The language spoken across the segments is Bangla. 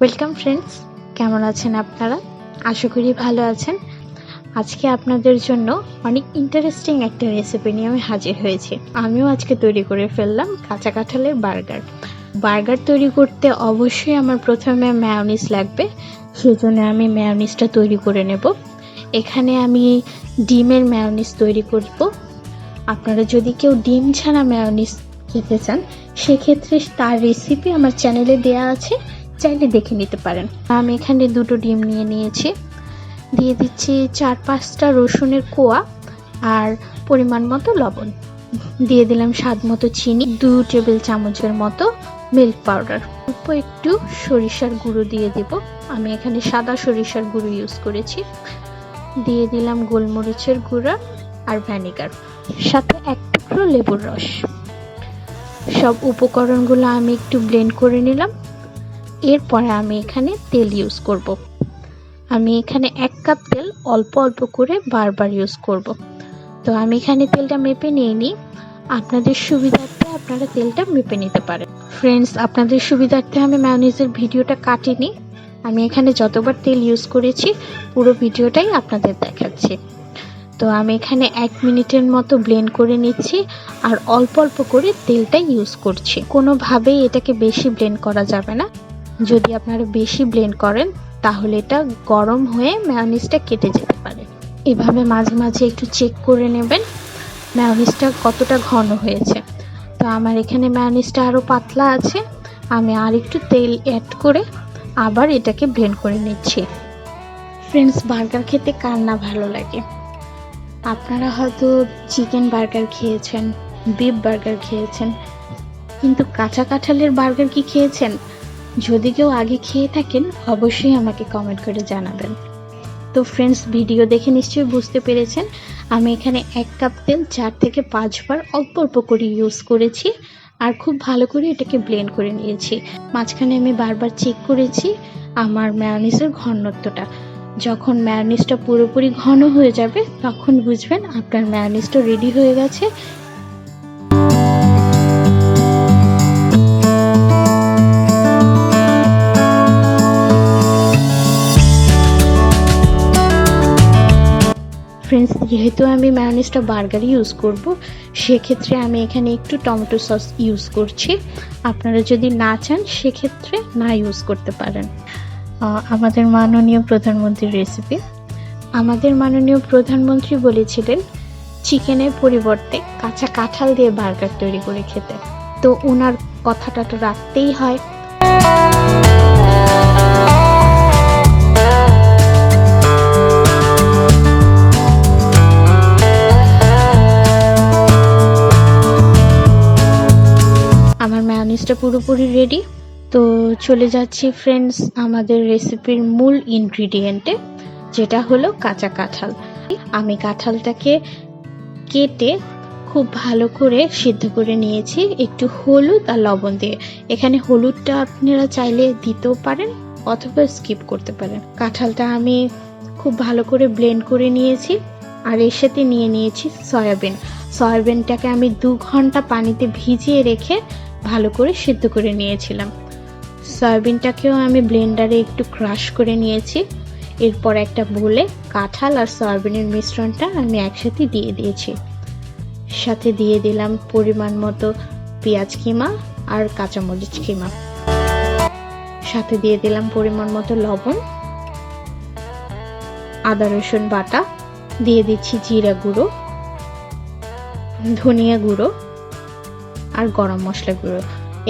ওয়েলকাম ফ্রেন্ডস কেমন আছেন আপনারা? আশা করি ভালো আছেন। আজকে আপনাদের জন্য অনেক ইন্টারেস্টিং একটা রেসিপি নিয়ে আমি হাজির হয়েছি। আমিও আজকে তৈরি করে ফেললাম কাঁচা কাঁঠালের বার্গার। বার্গার তৈরি করতে অবশ্যই আমার প্রথমে ম্যায়োনিজ লাগবে। সেজন্য আমি ম্যায়োনিজটা তৈরি করে নেব। এখানে আমি ডিমের ম্যায়োনিজ তৈরি করব। আপনারা যদি কেউ ডিম ছাড়া ম্যায়োনিজ খেতে চান, সেক্ষেত্রে তার রেসিপি আমার চ্যানেলে দেওয়া আছে। চাইলে দেখে নিতে পারেন। আমি এখানে দুটো ডিম নিয়ে নিয়েছি। দিয়ে দিচ্ছি চার পাঁচটা রসুনের কোয়া আর পরিমাণ মতো লবণ। দিয়ে দিলাম স্বাদ মতো চিনি, দু টেবিল চামচের মতো মিল্ক পাউডার অল্প একটু সরিষার গুঁড়ো দিয়ে দেব। আমি এখানে সাদা সরিষার গুঁড়ো ইউজ করেছি। দিয়ে দিলাম গোলমরিচের গুঁড়া আর ভ্যানিগার সাথে এক টুকরো লেবুর রস। সব উপকরণগুলো আমি একটু ব্লেন্ড করে নিলাম। এরপরে আমি এখানে তেল ইউজ করব। আমি এখানে এক কাপ তেল অল্প অল্প করে বারবার ইউজ করব। তো আমি এখানে তেলটা মেপে নিয়ে নিই। আপনাদের সুবিধার্থে আপনারা তেলটা মেপে নিতে পারেন। ফ্রেন্ডস আপনাদের সুবিধার্থে আমি ম্যানিজের ভিডিওটা কাটিনি। আমি এখানে যতবার তেল ইউজ করেছি, পুরো ভিডিওটাই আপনাদের দেখাচ্ছি। তো আমি এখানে এক মিনিটের মতো ব্লেন্ড করে নিচ্ছি আর অল্প অল্প করে তেলটা ইউজ করছি। কোনোভাবেই এটাকে বেশি ব্লেন্ড করা যাবে না। যদি আপনারা বেশি ব্লেন্ড করেন, তাহলে এটা গরম হয়ে ম্যায়োনিজটা কেটে যেতে পারে। এভাবে মাঝে মাঝে একটু চেক করে নেবেন ম্যায়োনিজটা কতটা ঘন হয়েছে। তো আমার এখানে ম্যায়োনিজটা আরও পাতলা আছে, আমি আর একটু তেল অ্যাড করে আবার এটাকে ব্লেন্ড করে নিচ্ছি। ফ্রেন্ডস বার্গার খেতে কার না ভালো লাগে? আপনারা হয়তো চিকেন বার্গার খেয়েছেন বিফ বার্গার খেয়েছেন, কিন্তু কাঁচা কাঁঠালের বার্গার কি খেয়েছেন? যদি কেউ আগে খেয়ে থাকেন, অবশ্যই আমাকে কমেন্ট করে জানাবেন। তো ফ্রেন্ডস ভিডিও দেখে নিশ্চয়ই বুঝতে পেরেছেন, আমি এখানে এক কাপ তেল, চার থেকে পাঁচবার অল্প অল্প করে ইউজ করেছি আর খুব ভালো করে এটাকে ব্লেন্ড করে নিয়েছি। মাঝখানে আমি বারবার চেক করেছি আমার ম্যায়োনিজের ঘনত্বটা। যখন ম্যায়োনিজটা পুরোপুরি ঘন হয়ে যাবে, তখন বুঝবেন আপনার ম্যায়োনিজটা রেডি হয়ে গেছে ফ্রেন্ডস যেহেতু আমি ম্যায়োনিজটা বার্গার ইউজ করব, সেক্ষেত্রে আমি এখানে একটু টমেটো সস ইউজ করছি। আপনারা যদি না চান, সেক্ষেত্রে না ইউজ করতে পারেন। আমাদের মাননীয় প্রধানমন্ত্রীর রেসিপি আমাদের মাননীয় প্রধানমন্ত্রী বলেছিলেন চিকেনের পরিবর্তে কাঁচা কাঁঠাল দিয়ে বার্গার তৈরি করে খেতে। তো ওনার কথাটা তো রাখতেই হয়। পুরোপুরি রেডি তো চলে যাচ্ছি ফ্রেন্ডস আমাদের রেসিপির মূল ইনগ্রিডিয়েন্টে যেটা হলো কাঁচা কাঁঠাল। আমি কাঁঠালটাকে কেটে খুব ভালো করে সিদ্ধ করে নিয়েছি একটু হলুদ আর লবণ দিয়ে। এখানে হলুদটা আপনারা চাইলে দিতেও পারেন অথবা স্কিপ করতে পারেন। কাঁঠালটা আমি খুব ভালো করে ব্লেন্ড করে নিয়েছি আর এর সাথে নিয়ে নিয়েছি সয়াবিন। সয়াবিনটাকে আমি দু ঘণ্টা পানিতে ভিজিয়ে রেখে ভালো করে সিদ্ধ করে নিয়েছিলাম। সয়াবিনটাকেও আমি ব্লেন্ডারে একটু ক্রাশ করে নিয়েছি। এরপর একটা বলে কাঁঠাল আর সয়াবিনের মিশ্রণটা আমি একসাথে দিয়ে দিয়েছি। সাথে দিয়ে দিলাম পরিমাণ মতো পেঁয়াজ কিমা আর কাঁচামরিচ কিমা। সাথে দিয়ে দিলাম পরিমাণ মতো লবণ, আদা, রসুন বাটা, দিয়ে দিচ্ছি জিরা গুঁড়ো, ধনিয়া গুঁড়ো আর গরম মশলা গুঁড়ো।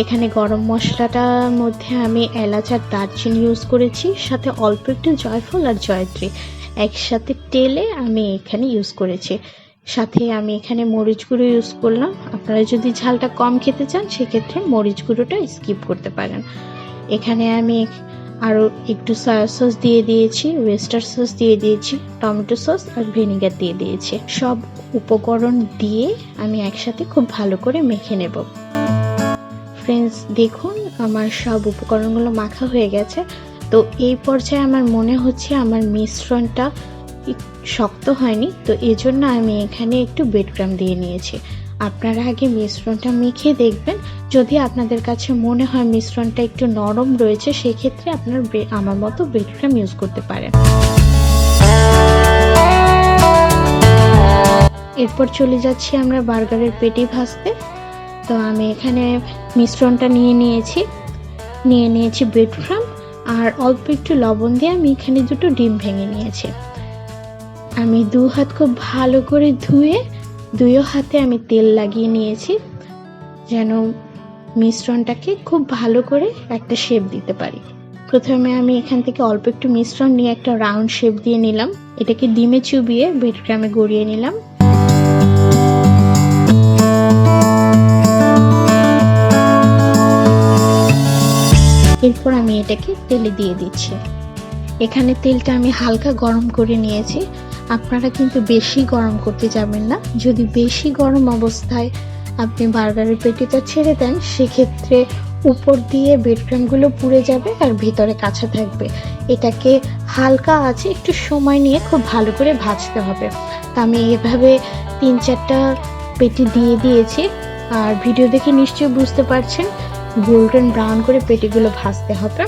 এখানে গরম মশলাটার মধ্যে আমি এলাচ আর দারচিনি ইউজ করেছি, সাথে অল্প একটু জয়ফল আর জয়ত্রী একসাথে তেলে আমি এখানে ইউজ করেছি। সাথে আমি এখানে মরিচ গুঁড়ো ইউজ করলাম। আপনারা যদি ঝালটা কম খেতে চান, সেক্ষেত্রে মরিচ গুঁড়োটা স্কিপ করতে পারেন। এখানে আমি আরও একটু সয়া সস দিয়ে দিয়েছি ওয়েস্টার সস দিয়ে দিয়েছি টমেটো সস আর ভিনেগার দিয়ে দিয়েছি। সব উপকরণ দিয়ে আমি একসাথে খুব ভালো করে মেখে নেব। ফ্রেন্ডস দেখুন আমার সব উপকরণগুলো মাখা হয়ে গেছে। তো এই পর্যায়ে আমার মনে হচ্ছে আমার মিশ্রণটা শক্ত হয়নি। তো এজন্য আমি এখানে একটু বেডক্রাম দিয়ে নিয়েছি। আপনারা আগে মিশ্রণটা মেখে দেখবেন। যদি আপনাদের কাছে মনে হয় মিশ্রণটা একটু নরম রয়েছে, সেক্ষেত্রে আপনার আমার মতো ব্রেড ক্রাম ইউজ করতে পারেন। এরপর চলে যাচ্ছি আমরা বার্গারের পেটি ভাজতে। তো আমি এখানে মিশ্রণটা নিয়ে নিয়েছি। নিয়ে নিয়েছি ব্রেড ক্রাম আর অল্প একটু লবণ দিয়ে আমি এখানে দুটো ডিম ভেঙে নিয়েছি। আমি দু হাত খুব ভালো করে ধুয়ে দুইও হাতে আমি তেল লাগিয়ে নিয়েছি, যেন মিশ্রণটাকে খুব ভালো করে একটা শেপ দিতে পারি। প্রথমে আমি এখান থেকে অল্প একটু মিশ্রণ নিয়ে একটা রাউন্ড শেপ দিয়ে নিলাম। এটাকে ডিমে চুবিয়ে ব্রেড ক্রামে গড়িয়ে নিলাম। এরপর আমি এটাকে তেলে দিয়ে দিচ্ছি। এখানে তেলটা আমি হালকা গরম করে নিয়েছি। আপনারা কিন্তু বেশি গরম করতে যাবেন না। যদি বেশি গরম অবস্থায় আপনি বার্গারের পেটিটা ছেড়ে দেন, সেক্ষেত্রে উপর দিয়ে বেডক্রামগুলো পুড়ে যাবে আর ভিতরে কাঁচা থাকবে। এটাকে হালকা আছে একটু সময় নিয়ে খুব ভালো করে ভাজতে হবে। তা আমি এভাবে তিন চারটা পেটি দিয়ে দিয়েছি। আর ভিডিও দেখে নিশ্চয়ই বুঝতে পারছেন, গোল্ডেন ব্রাউন করে পেটিগুলো ভাজতে হবে।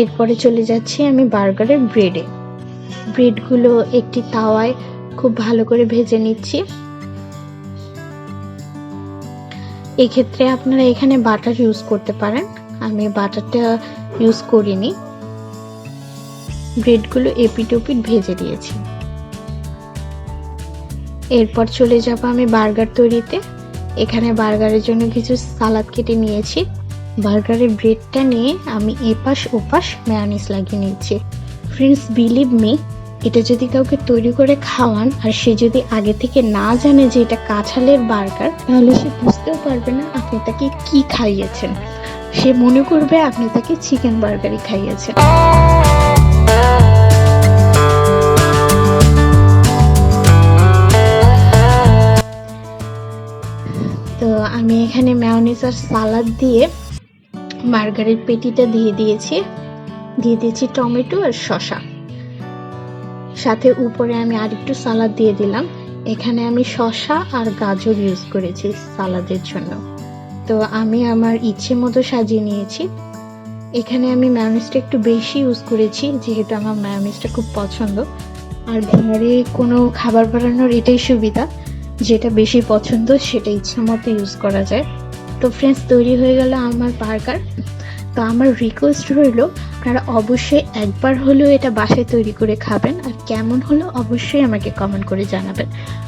এরপরে চলে যাচ্ছি আমি বার্গারের ব্রেডে ব্রেডগুলো একটি তাওয়ায় খুব ভালো করে ভেজে নিচ্ছি। এক্ষেত্রে আপনারা এখানে বাটার ইউজ করতে পারেন। আমি বাটারটা ইউজ করিনি। ব্রেডগুলো এপিট ওপিট ভেজে দিয়েছি। এরপর চলে যাব আমি বার্গার তৈরিতে। এখানে বার্গারের জন্য কিছু সালাদ কেটে নিয়েছি। বার্গারের ব্রেডটা নিয়ে আমি এপাশ ওপাশ ম্যায়োনিজ লাগিয়ে নিচ্ছি। ফ্রেন্ডস বিলিভ মি এটা যদি কাউকে তৈরি করে খাওয়ান আর সে যদি আগে থেকে না জানে যে এটা কাঁঠালের বার্গার, তাহলে সে বুঝতেও পারবে না আপনি তাকে কি খাইয়েছেন। সে মনে করবে আপনি তাকে চিকেন বার্গারই খাইয়েছেন। তো আমি এখানে ম্যায়োনিজ আর সালাদ দিয়ে বার্গারের পেটিটা দিয়ে দিয়েছি। দিয়ে দিয়েছি টমেটো আর শশা সাথে উপরে আমি আরেকটু সালাদ দিয়ে দিলাম। এখানে আমি শসা আর গাজর ইউজ করেছি সালাদের জন্য। তো আমি আমার ইচ্ছে মতো সাজিয়ে নিয়েছি। এখানে আমি ম্যায়োনিজটা একটু বেশি ইউজ করেছি, যেহেতু আমার ম্যায়োনিজটা খুব পছন্দ। আর ঘরে কোনো খাবার বানানোর এটাই সুবিধা, যেটা বেশি পছন্দ সেটা ইচ্ছা মতো ইউজ করা যায়। তো ফ্রেন্ডস তৈরি হয়ে গেল আমার বার্গার তো আমার রিকোয়েস্ট রইল, আপনারা অবশ্যই একবার হলেও এটা বাসায় তৈরি করে খাবেন। আর কেমন হলো অবশ্যই আমাকে কমেন্ট করে জানাবেন।